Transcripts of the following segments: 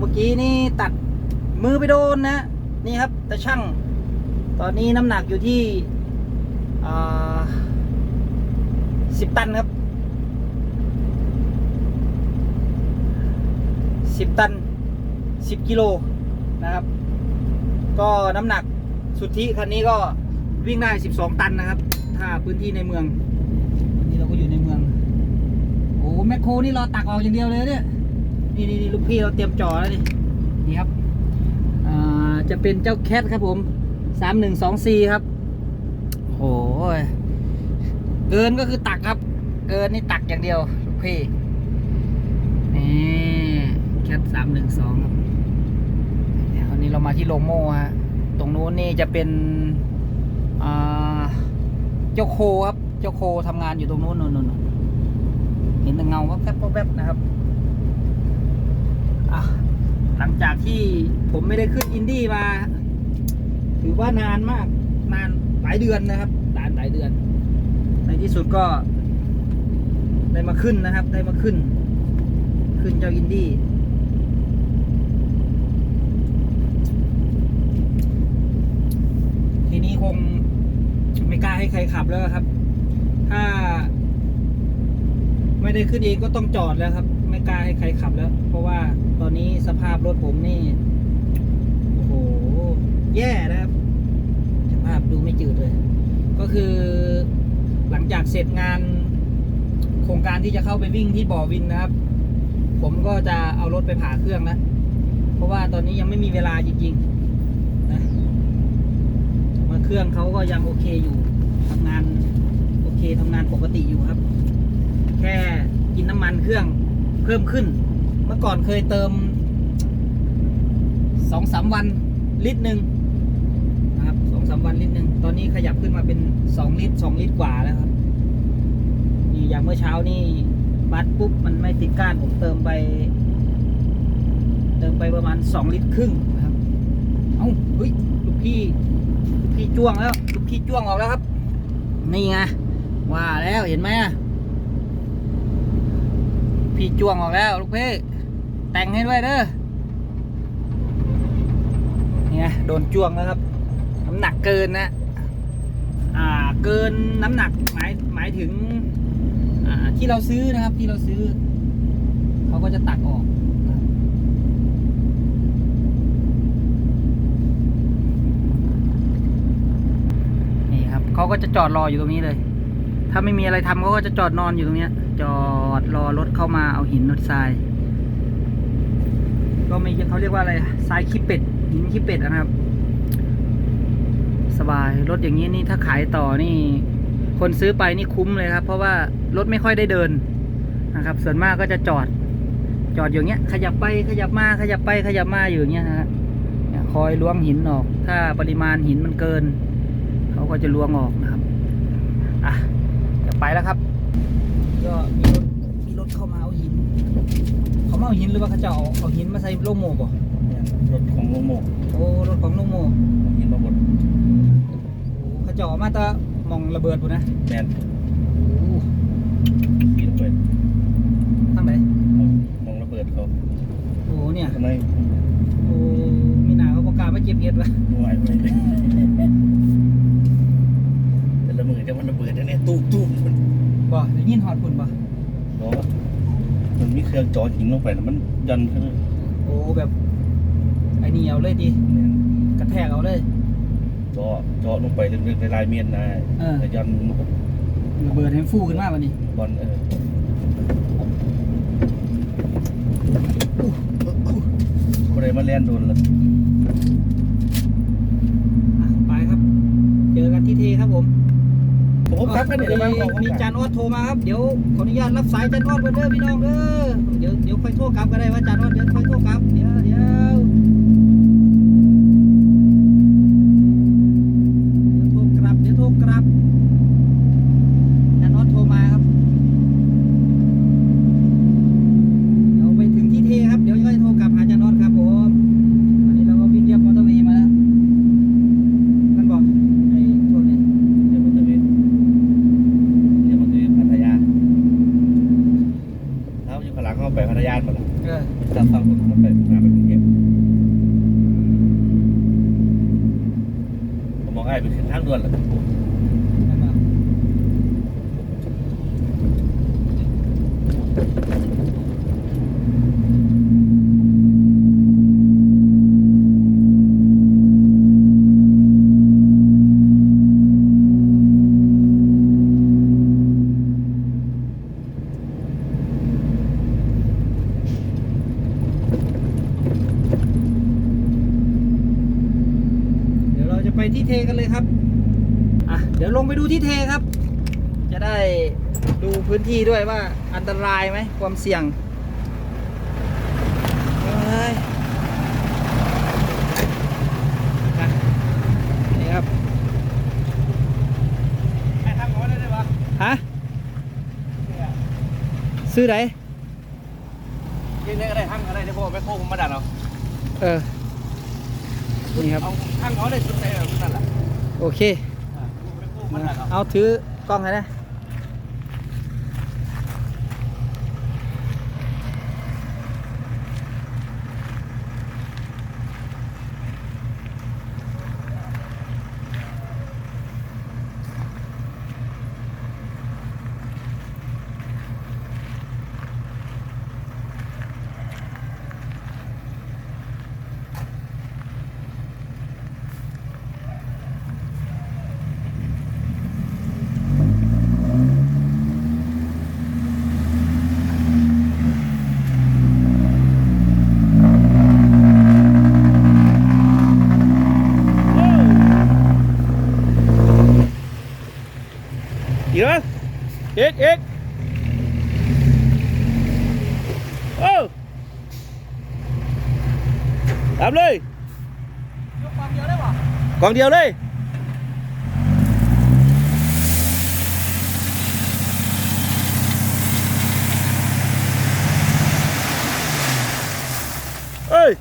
เมื่อกี้นี่ตัดมือไปโดนนะ นี่ครับแต่ช่างตอนนี้น้ำหนักอยู่ที่สิบตันครับสิบตันสิบกิโลนะครับ ก็น้ำหนักสุทธิคันนี้ก็วิ่งได้สิบสองตันนะครับ ถ้าพื้นที่ในเมืองวันนี้เราก็อยู่ในเมือง โอ้แมคโครนี่เราตักออกอย่างเดียวเลยเนี่ย นี่นี่นี่ลูกพี่เราเตรียมจ่อแล้วนี่นี่ครับจะเป็นเจ้าแคทครับผมสามหนึ่งสองสี่ครับโอ้ยเกินก็คือตักครับ เกินนี่ตักอย่างเดียวลูกพี่นี่แคทสามหนึ่งสองครับเดี๋ยววันนี้เรามาที่โลโม่ฮะตรงนู้นนี่จะเป็นเจ้าโคครับ เจ้าโคทำงานอยู่ตรงนู้นนู่นนู่นเห็นแต่เงาแวบๆนะครับ หลังจากที่ผมไม่ได้ขึ้นอินดี้มา ถือว่านานมาก นานหลายเดือนนะครับนานหลายเดือน ในที่สุดก็ ได้มาขึ้นนะครับ ได้มาขึ้น ขึ้นเจ้าอินดี้ทีนี้คงไม่กล้าให้ใครขับแล้วครับ ถ้า ไม่ได้ขึ้นเองก็ต้องจอดแล้วครับ ไม่กล้าให้ใครขับแล้ว เพราะว่าตอนนี้สภาพรถผมนี่ โอ้โห แย่นะครับ สภาพดูไม่จืดเลย ก็คือหลังจากเสร็จงาน โครงการที่จะเข้าไปวิ่งที่บ่อวินนะครับ ผมก็จะเอารถไปผ่าเครื่องนะ เพราะว่าตอนนี้ยังไม่มีเวลาจริงๆนะมาเครื่องเขาก็ยังโอเคอยู่ทำงาน โอเคทำงานปกติอยู่ครับ แค่กินน้ำมันเครื่อง พิ่มขึ้น เมื่อก่อนเคยเติมสองสามวันลิตรหนึ่งนะครับสองสามวันลิตรหนึ่งตอนนี้ขยับขึ้นมาเป็นสองลิตรสองลิตรกว่าแล้วครับนี่อย่างเมื่อเช้านี่บัตปุ๊บมันไม่ติดก้านผมเติมไป เติมไปประมาณสองลิตรครึ่งนะครับเอ้าเฮ้ยลูกพี่ลูกพี่จ้วงแล้วลูกพี่จ้วงออกแล้วครับ นี่ไงว่าแล้วเห็นไหมอะ จ้วงออกแล้วลูกพี่แต่งให้ด้วยเด้อเนี่ยโดนจ้วงแล้วครับน้ำหนักเกินนะอ่าเกินน้ำหนักหมายหมายถึงอ่าที่เราซื้อนะครับที่เราซื้อ เขาก็จะตักออกนะครับนี่ครับเขาก็จะจอดรออยู่ตรงนี้เลย ถ้าไม่มีอะไรทำเขาก็จะจอดนอนอยู่ตรงเนี้ย จอดรอรถเข้ามาเอาหินรถทราย ก็ไม่เขาเรียกว่าอะไรทรายขี้เป็ด หินขี้เป็ดนะครับ สบายรถอย่างนี้นี่ถ้าขายต่อนี่ คนซื้อไปนี่คุ้มเลยครับ เพราะว่ารถไม่ค่อยได้เดินนะครับ ส่วนมากก็จะจอด จอดอย่างเงี้ย ขยับไปขยับมาขยับไปขยับมาอยู่อย่างเงี้ยฮะคอยล้วงหินออก ถ้าปริมาณหินมันเกิน เขาก็จะล้วงออกนะครับ อะจะไปแล้วครับ ก็มีรถมีรถเข้ามาเอาหิน เขามาเอาหินหรือว่าเขาจะเอาเอาหินมาใส่โลโม่บ่รถของโลโมโอ้รถของโลโม่หินมาบดเขาจะเออกมาแตะมองระเบิดปุ่นนะแมนโอ้มีระเบิดทางไหนมองมองระเบิดเขาโอ้เนี่ยทำไมโอ้มีหนาเขาประกล้าศมาเก็บเห็ดวะ ไหวไหมแต่ละมือจะมันระเบิดนะเนี่ยตู้มตู้มมัน บ่ได้ยินฮอดปุ่นบ่ล้อมันมีเครื่องจอหินลงไปแล้วมันยันขึ้นโอ้แบบไอ้นี่เอาเลยดิแม่นกระแทกเอาเลย จอจอลงไปลึกๆในลายเมียนนะเออ แล้วยันมันก็ระเบิดให้ฟูขึ้นมาวันนี้บอลเออคนใดมาเล่นโดนละไปครับ เจอกันที่เทครับผม ผมครับกันเดี๋ยวมาบอกมีจานออดโทรมาครับ เดี๋ยวขออนุญาตรับสายจานออดไปเด้อพี่น้องเด้อเดี๋ยวเดี๋ยวค่อยโทรกลับก็ได้ว่าจานออดเดี๋ยวค่อยโทรกลับ เดี๋ยวเดี๋ยวเดี๋ยวโทรกลับ เดี๋ยวโทรกลับจานออดโทรมาครับ เดี๋ยวไปถึงที่เทครับ เดี๋ยวค่อยโทรกลับหาจานออดครับผมวันนี้เราก็วิ่งเรียบมอเตอร์เวย์มาแล้วท่านบอกไอ้พวกนี้ เดี๋ยวมันจะเป็นเดี๋ยวมันจะเป็นพัทยาถ้าอยู่ข้างหลังเขาไปพัทยาหมดละ เออ ถ้าฟังผมมันไปงานไปกรุงเทพ ไปขึ้นทางด่วนแล้ว นั่นเหรอเดี๋ยวเราจะไปที่ เทกันเลยครับอะเดี๋ยวลงไปดูที่เทครับ จะได้ดูพื้นที่ด้วยว่าอันตรายไหมความเสี่ยงเฮ้ยอะนี่ครับไอ้ทางเขาได้ไหมวะฮะซื้อไหนยิงได้ก็ได้ทางอะไรได้พวกไปโค้งผมมาดันเอาเออ นี่ครับ เอาทางเขาได้สุดใจแบบนั่นแหละโอเคอ่าไปโค้งมาดันเอาเอาถือกล้องให้นะ เดี๋ยว เอ็กเอ็กโอ้ตามเลย ยกความเดียวได้ป่ะ กองเดียวเลยเอ้ย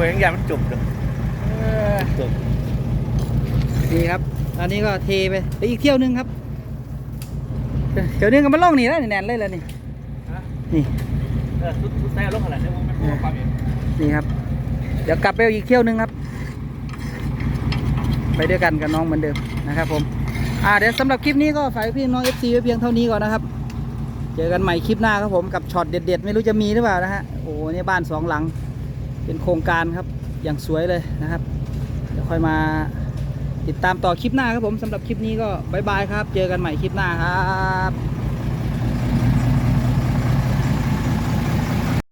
คุยคุยยังยามันจบเด้อจบนี่ครับ อันนี้ก็เทไปแล้วอีกเที่ยวนึงครับ เที่ยวนึงก็มาล่องนี่แล้วนี่แนนเลยแล้วนี่นี่เออสุดสุดแท้ลงขนาดนี้ผมไม่พูดว่าความเองนี่ครับ เดี๋ยวกลับไปอีกเที่ยวนึงครับ ไปด้วยกันกับน้องเหมือนเดิมนะครับ ผม อ่าเดี๋ยวสำหรับคลิปนี้ก็ฝากพี่น้อง FC ไว้เพียงเท่านี้ก่อนนะครับเจอกันใหม่คลิปหน้าครับผมกับช็อตเด็ดๆ ไม่รู้จะมีหรือเปล่านะฮะโอ้โหนี่บ้านสองหลัง เป็นโครงการครับอย่างสวยเลยนะครับเดี๋ยวค่อยมาติดตามต่อคลิปหน้าครับผมสำหรับคลิปนี้ก็บายบายครับ เจอกันใหม่คลิปหน้าครับ